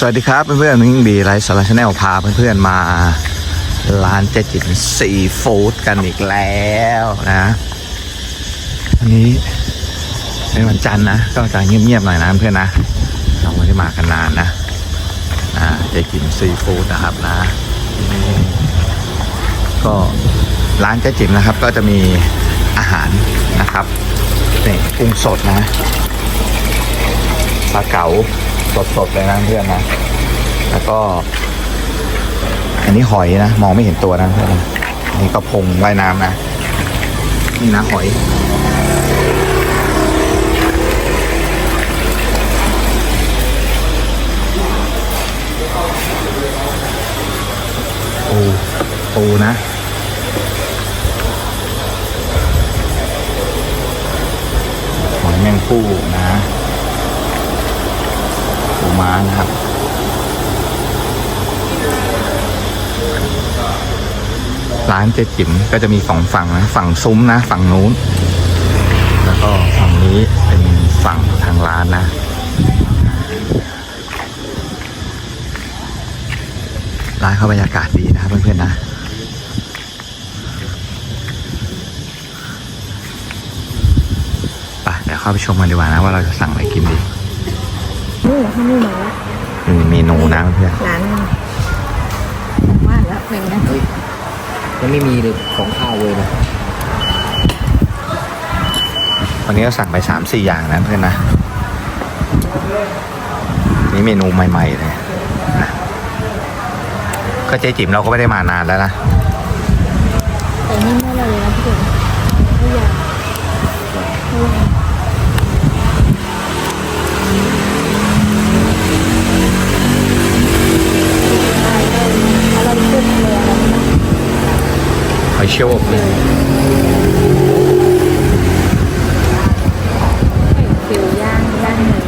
สวัสดีครับเพื่อนๆมิ่งบีไลฟ์สารชาแนลพาเพื่อนๆมา ร้านเจจิ๋มซีฟู้ดกันอีกแล้วนะวันนี้เป็นวันจันทร์นะ ก็จะเงียบๆหน่อยนะเพื่อนนะเราไม่ได้มากันนานนะนะเจจิ๋มซีฟู้ดนะครับนะนี่ก็ร้านเจจิ๋มนะครับ ก็จะมีอาหารนะครับนี่กุ้งสดนะปลาเก๋า สดๆเลยนะเพื่อนนะ แล้วก็ อันนี้หอยนะ มองไม่เห็นตัวนะเพื่อนนะอันนี้กระพงว่ายน้ำนะ นี่นะหอยปูปูนะหอยแมงผู้นะ ม้านะครับ ร้านเจ๊จิ๋มก็จะมีสองฝั่งนะ ฝั่งซุ้มนะ ฝั่งนู้น แล้วก็ฝั่งนี้เป็นฝั่งทางร้านนะร้านเขาบรรยากาศดีนะครับเพื่อนๆนะไปเดี๋ยวเข้าไปชมกันดีกว่านะว่าเราจะสั่งอะไรกินดี นี่ที่นี่มาแล้วมีเมนูนะเพื่อนร้านว่าแล้วเป็นนะยังไม่มีเลยของข้าวเลยนะวันนี้ก็สั่งไปสามสี่อย่างนะเพื่อนนะ นี่เมนูใหม่ๆเลยนะก็เจ๊จิ๋มเราก็ไม่ได้มานานแล้วนะแต่นี่ไม่เราเลยนะพี่เก่งไม่อยากไม่อยากอะไรขึ้นเลยอะไรนะ หอย เชลล์อบเลยฟิวย่างย่างหมู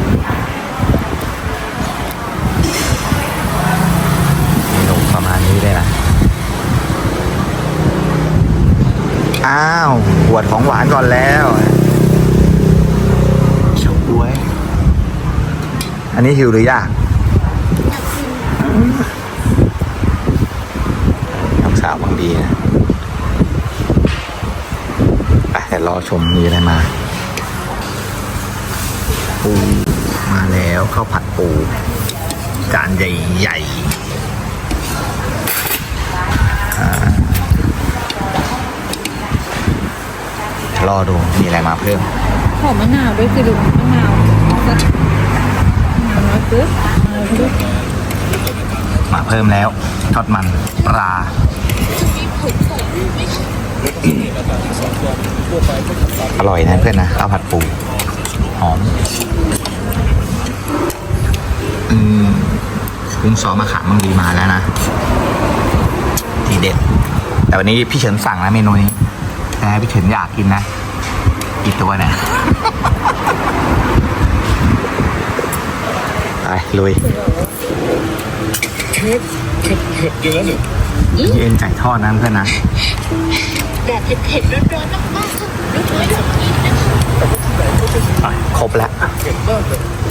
เมนูประมาณนี้เลยนะ อ้าวขวดของหวานก่อนแล้วเฉาก๊วย อันนี้หิวหรือยากน้องสาวบางดีนะไปแต่ร อชมมีอะไรมาปูมาแล้วข้าวผัดปู จานใหญ่ๆอ่ารอดูมีอะไรมาเพิ่มหอมมะนาวด้วยคือดูมะนาวสักมะนาวน้อยปึ๊บมะนาวปึ๊บมาเพิ่มแล้วทอดมันปลา อร่อยนะเพื่อนนะข้าวผัดปูหอมอืมกุ้งซอสมะขามมังดีมาแล้วนะทีเด็ด แต่วันนี้พี่เฉินสั่งนะเมนูนี้แต่พี่เฉินอยากกินนะกี่ตัวเนี่ยไปลุยเย็นไก่ทอดนะเพื่อนนะแบบเผ็ดๆร้อนๆมากๆค่ะลูกน้ อยแบบนี้นะอะครบแล้ว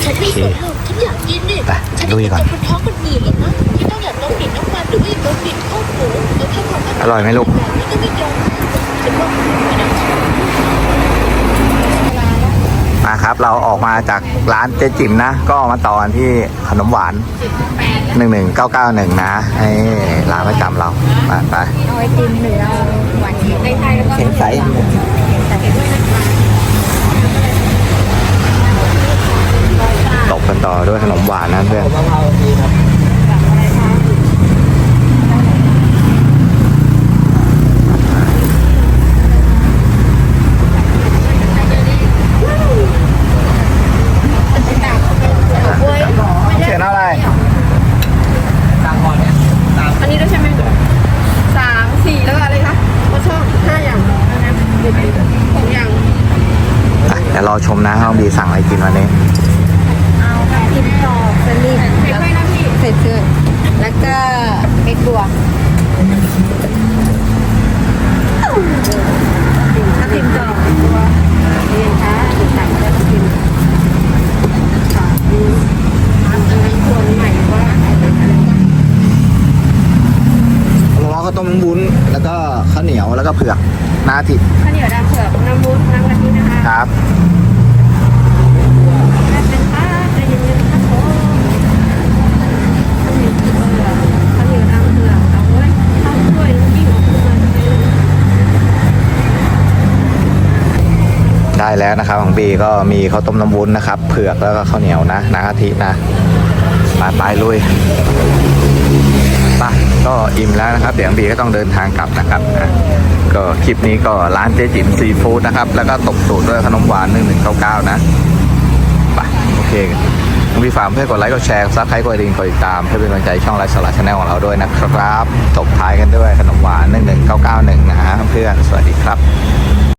ฉันไม่สนหรอกฉันอยากกินนี่ไปฉันลุยก่อนเป็นคนท้องคนอื่นหรอกนะที่ต้องอยากลองกลิ่นน้ำมันหรือว่าอยากลองกลิ่นข้าวหมูแล้วถ้าความอร่อยไหมลูก แบบนี้ก็ไม่ยอมฉันว่าไม่น่าจะมาครับ เราออกมาจากร้านเจ๊จิ๋มนะ ก็มาต่อกันที่ขนมหวาน 11991 นะนี่ร้านประจำเรา ไปไปเอาไอติมหรือเอาหวานในไทยแล้วก็ เข็งใส ตบกันต่อด้วยขนมหวานนะเพื่อน ดี๋ยวรอชมนะน้องบีสั่งอะไรกินวันนี้ เอาแต่กินจอสลิดแล้วใส่เสื้อแล้วก็เอ็ดบัวถ้าพิมพ์กรอบตัวเรียนช้าติดต่างแล้วพิมพ์กรอบดูอันนั้นควรใหม่ว่าอะไรอะไรร้อนข้าวต้มน้ำวุ้นแล้วก็ข้าวเหนียวแล้วก็เผือกนาทิข้าวเหนียวดำเผือกน้ำวุ้นน้ำ แล้วนะครับ ของบีก็มีข้าวต้มน้ำวุ้นนะครับ เผือกแล้วก็ข้าวเหนียวนะนาทินะมาไปลุยไปก็อิ่มแล้วนะครับ เดี๋ยวของบีก็ต้องเดินทางกลับนะครับนะก็คลิปนี้ก็ร้านเจ๊จิ๋มซีฟู้ดนะครับ แล้วก็ตกสูตรด้วยขนมหวานหนึ่งหนึ่งเก้าเก้านะไปโอเคของบีฝากเพื่อนกดไลค์กดแชร์ซับสไครต์กดดิ่งกดติดตามเพื่อเป็นกำลังใจช่องไลฟ์สาระชาแนลของเราด้วยนะครับตบท้ายกันด้วยขนมหวานหนึ่งหนึ่งเก้าเก้าหนึ่งนะฮะเพื่อนสวัสดีครับ